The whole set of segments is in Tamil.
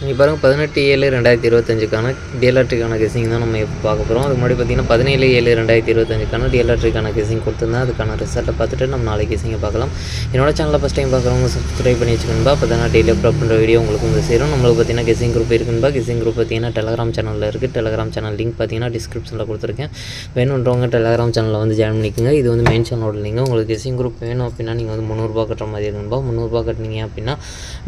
நீங்கள் பாருங்கள் பதினெட்டு ஏழு ரெண்டாயிரத்தி இருபத்தஞ்சுக்கான டிஎல்ஆர்டிக்கான கெஸிங் தான் நம்ம இப்போ பார்க்க போகிறோம் அதுக்கு முன்னாடி பார்த்தீங்கன்னா பதினேழு ஏழு ரெண்டாயிரத்தி இருபத்தஞ்சுக்கான டிஎல்ஆர்டிக்கான கெஸிங் கொடுத்துருந்தேன். அதுக்கான ரிசல்ட்டை பார்த்துட்டு நம்ம நாளைக்கு கெஸிங்கை பார்க்கலாம். என்னோட சேனலில் ஃபஸ்ட் டைம் பார்க்குறவங்க சப்ஸ்கிரைப் பண்ணி வச்சுக்கணும்பா அப்போ தான் டெய்லி அப்லோட் பண்ணுற வீடியோ உங்களுக்கு வந்து சேரும். நம்மளுக்கு பார்த்தீங்கன்னா கெஸிங் குரூப் இருக்குன்பா கெஸிங் குரூப் பார்த்தீங்கன்னா டெலகிராம் சேனலில் இருக்குது டெலகிராம் சேனல் லிங்க் பார்த்தீங்கன்னா டிஸ்கிரிப்ஷனில் கொடுத்துருக்கேன். வேணுன்றவங்க டெலகிராம் சேனலில் வந்து ஜாயின் பண்ணிக்கோங்க. இது வந்து மெயின் சேனலோட லிங்க் உங்களுக்கு கெஸிங் குரூப் வேணும் அப்படின்னா நீங்கள் வந்து முந்நூறுரூபா கட்டுற மாதிரி இருக்குன்பா முந்நூறுரூபா கட்டினீங்க அப்படின்னா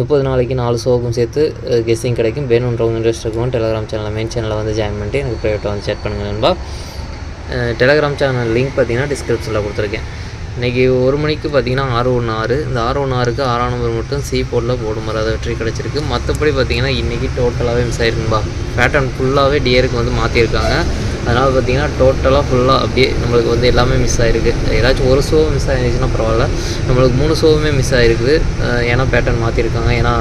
முப்பது நாளைக்கு நாலு சோகம் சேர்த்து கெஸ் கெஸ்ஸிங் கிடைக்கும். வேணுன்றவங்க இன்ட்ரெஸ்ட் இருக்கும் டெலகிராம் சேனலில் மெயின் சேனலில் வந்து ஜாயின் பண்ணிட்டு எனக்கு ப்ரைவேட்டாக வந்து சேட் பண்ணுங்கள் நண்பா. டெலகிராம் சேனல் லிங்க் பார்த்தீங்கன்னா டிஸ்கிரிப்ஷனில் கொடுத்துருக்கேன். இன்றைக்கி ஒரு மணிக்கு பார்த்தீங்கன்னா ஆறு ஒன்று ஆறு இந்த ஆறு ஒன்று ஆறுக்கு ஆறாம் நம்பர் மட்டும் சி போர்டில் போடும் மராத வெற்றி கிடச்சிருக்கு. மற்றபடி பார்த்தீங்கன்னா இன்றைக்கி டோட்டலாகவே மிஸ் ஆயிருக்கும்பா பேட்டர்ன் ஃபுல்லாகவே டியருக்கு வந்து மாற்றிருக்காங்க அதனால் பார்த்தீங்கன்னா டோட்டலாக ஃபுல்லாக அப்படியே நம்மளுக்கு வந்து எல்லாமே மிஸ் ஆகிருக்கு ஏதாச்சும் ஒரு ஷோ மிஸ் ஆகிருந்துச்சுன்னா பரவாயில்ல. நம்மளுக்கு மூணு ஷோவுமே மிஸ் ஆகிருக்குது ஏன்னா பேட்டர்ன் மாற்றிருக்காங்க ஏன்னா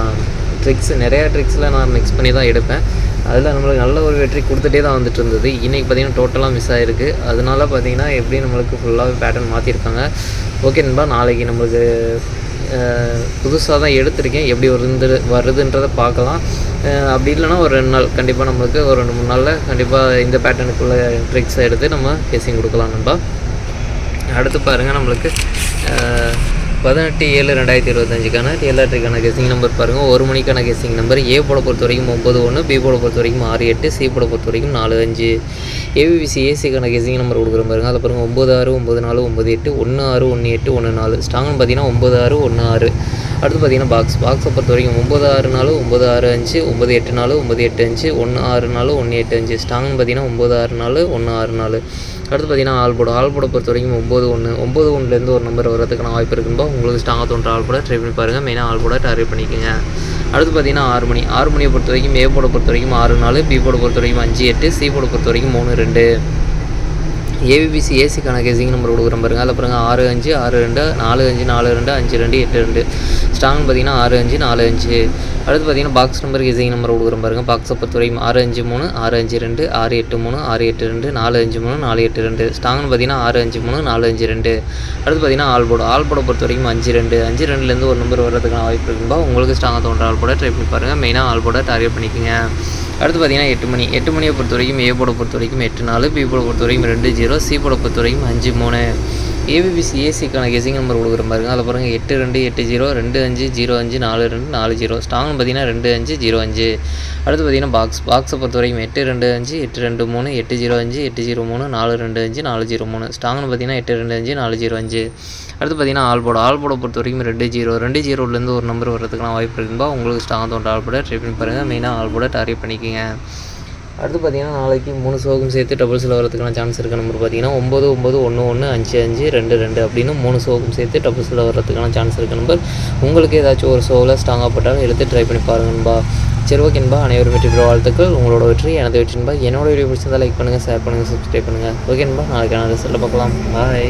ட்ரிக்ஸ் நிறையா ட்ரிக்ஸில் நான் மிக்ஸ் பண்ணி தான் எடுப்பேன். அதில் நம்மளுக்கு நல்ல ஒரு வெற்றி கொடுத்துட்டே தான் வந்துட்டு இருந்தது. இன்றைக்கி பார்த்திங்கன்னா டோட்டலாக மிஸ் ஆகிருக்கு அதனால பார்த்திங்கன்னா எப்படி நம்மளுக்கு ஃபுல்லாகவே பேட்டர்ன் மாற்றிருக்காங்க ஓகே நண்பா நாளைக்கு நம்மளுக்கு புதுசாக தான் எடுத்திருக்கேன். எப்படி வருது வருதுன்றதை பார்க்கலாம். அப்படி இல்லைனா ஒரு ரெண்டு நாள் கண்டிப்பாக நம்மளுக்கு ஒரு ரெண்டு மூணு நாளில் கண்டிப்பாக இந்த பேட்டர்னுக்குள்ளே ட்ரிக்ஸை எடுத்து நம்ம கேசிங் கொடுக்கலாம் நண்பா. அடுத்து பாருங்கள் நம்மளுக்கு பதினெட்டு ஏழு ரெண்டாயிரத்தி இருபத்தஞ்சுக்கான எல்லாத்துக்கான கெஸ்டிங் நம்பர் பாருங்கள் ஒரு மணிக்கான கெஸ்டிங் நம்பர் ஏ போட பொறுத்த வரைக்கும் ஒம்பது ஒன்று பி போட பொறுத்த வரைக்கும் ஆறு எட்டு சி போட பொறுத்த வரைக்கும் நாலு அஞ்சு. ஏபிபிசி ஏசிக்கான கெஸ்டிங் நம்பர் கொடுக்குற பாருங்க. அதை பாருங்கள் ஒம்பது ஆறு ஒம்பது நாலு ஒம்பது எட்டு ஒன்று ஆறு ஒன்று எட்டு ஒன்று நாலு. ஸ்ட்ராங்னு பார்த்தீங்கன்னா ஒம்பது ஆறு ஒன்று ஆறு. அடுத்து பார்த்தீங்கன்னா பாக்ஸ் பாக்ஸை பொறுத்த வரைக்கும் ஒம்பது ஆறு நாலு ஒம்பது ஆறு அஞ்சு ஒம்பது எட்டு நாலு ஒம்பது எட்டு அஞ்சு ஒன்று ஆறு நாலு ஒன்று எட்டு அஞ்சு. ஸ்ட்ராங்னு பார்த்தீங்கன்னா ஒம்பது ஆறு நாலு ஒன்று ஆறு நாலு அடுத்து பார்த்தீங்கன்னா ஆல் போர்டு பொறுத்த வரைக்கும் ஒம்பது ஒன்று. ஒம்பது ஒன்றுலேருந்து ஒரு நம்பர் வரதுக்கான வாய்ப்பு இருக்குன்பா? உங்களுக்கு ஸ்ட்ராங்காக தோன்ற ஆள் போட ட்ரை பண்ணி பாருங்கள் மெயினாக ஆள் போட டார்கெட் பண்ணிக்கோங்க. அடுத்து பார்த்தீங்கன்னா ஆறு மணி. ஆறு மணியை பொறுத்த வரைக்கும் ஏ போட பொறுத்த வரைக்கும் ஆறு நாலு பி போட பொறுத்த வரைக்கும் அஞ்சு எட்டு சி போட பொறுத்த வரைக்கும் மூணு ரெண்டு. ஏபிபிசி ஏசிக்கான கேசிங் நம்பர் கொடுக்குற பாருங்க. அதில் பாருங்கள் ஆறு அஞ்சு ஆறு ரெண்டு நாலு அஞ்சு நாலு ரெண்டு அஞ்சு ரெண்டு எட்டு ரெண்டு. ஸ்ட்ராங் பார்த்தீங்கன்னா ஆறு அஞ்சு நாலு அஞ்சு. அடுத்து பார்த்தீங்கன்னா பாக்ஸ் நம்பர் கேசிங் நம்பர் கொடுக்குற பாருங்கள் பாக்ஸை பொறுத்தவரை ஆறு அஞ்சு மூணு ஆறு அஞ்சு ரெண்டு ஆறு எட்டு மூணு ஆறு எட்டு ரெண்டு நாலு அஞ்சு மூணு நாலு எட்டு ரெண்டு. ஸ்ட்ராங்னு பார்த்தீங்கன்னா ஆறு அஞ்சு மூணு நாலு அஞ்சு ரெண்டு. அடுத்து பார்த்தீங்கன்னா ஆல் போர்டு பொறுத்த வரைக்கும் அஞ்சு ரெண்டு. அஞ்சு ரெண்டுலேருந்து ஒரு நம்பர் வர்றதுக்கான வாய்ப்பு இருக்கும்போது உங்களுக்கு ஸ்ட்ராங்காக தோன்ற ஆல் போட ட்ரை பண்ணி பாருங்கள் மெயினாக ஆல் போட டார்கெட் பண்ணிக்கோங்க. அடுத்து பார்த்தீங்கன்னா எட்டு மணி. எட்டு மணியை பொறுத்த வரைக்கும் ஏ போட பொறுத்த வரைக்கும் எட்டு நாலு பி போட பொறுத்த வரைக்கும் ரெண்டு ஜீரோ சி போட பொறுத்த வரைக்கும் அஞ்சு மூணு. ஏபிபிசி ஏசிக்கான கெசிங் நம்பர் கொடுக்குற பாருங்க அதில் பாருங்கள் எட்டு ரெண்டு எட்டு ஜீரோ ரெண்டு அஞ்சு ஜீரோ அஞ்சு நாலு ரெண்டு நாலு ஜீரோ ஸ்ட்ராங் பார்த்தீங்கன்னா ரெண்டு அஞ்சு ஜீரோ அஞ்சு. அடுத்து பார்த்தீங்கன்னா பாக்ஸ் பாக்ஸை பொறுத்த வரைக்கும் எட்டு ரெண்டு அஞ்சு எட்டு ரெண்டு மூணு எட்டு ஜீரோ அஞ்சு எட்டு ஜீரோ மூணு நாலு ரெண்டு அஞ்சு நாலு ஜீரோ மூணு. ஸ்டாங்னு பார்த்தீங்கன்னா எட்டு ரெண்டு அஞ்சு நாலு ஜீரோ அஞ்சு. அடுத்து பார்த்தீங்கன்னா ஆல்போட ஆல்போட பொறுத்த வரைக்கும் ரெண்டு ஜீரோ ரெண்டு ஜீரோலேருந்து ஒரு நம்பர் வர்றதுக்கான வாய்ப்பு இருக்கும்பா. உங்களுக்கு ஸ்டாங் தோன்ற ஆல்போட ட்ரை பண்ணி பாருங்கள் மெயினாக ஆல்போட டார்கெட் பண்ணிக்கோங்க. அடுத்து பார்த்தீங்கன்னா நாளைக்கு மூணு ஷோக்கும் சேர்த்து டபுள்ஸில் வரதுக்கான சான்ஸ் இருக்க. நம்பர் பார்த்தீங்கன்னா ஒம்பது ஒம்பது ஒன்று ஒன்று அஞ்சு அஞ்சு ரெண்டு ரெண்டு அப்படின்னு மூணு ஷோக்கும் சேர்த்து டபுள்ஸில் வரதுக்கான சான்ஸ் இருக்க நம்பர் உங்களுக்கு ஏதாச்சும் ஒரு ஷோவில் ஸ்ட்ராங்காக போட்டாலும் எடுத்து ட்ரை பண்ணி பாருங்கன்பா சரி ஓகேன்பா அனைவரும் வெற்றி பெற வாழ்த்துக்கள். உங்களோட வெற்றி எனது வெற்றின்பா என்னோட வீடியோ பிடிச்சிருந்தால் லைக் பண்ணுங்கள் ஷேர் பண்ணுங்கள் சப்ஸ்கிரைப் பண்ணுங்கள் ஓகேன்பா நாளைக்கான ரிசல்ட்டை பார்க்கலாம். பாய்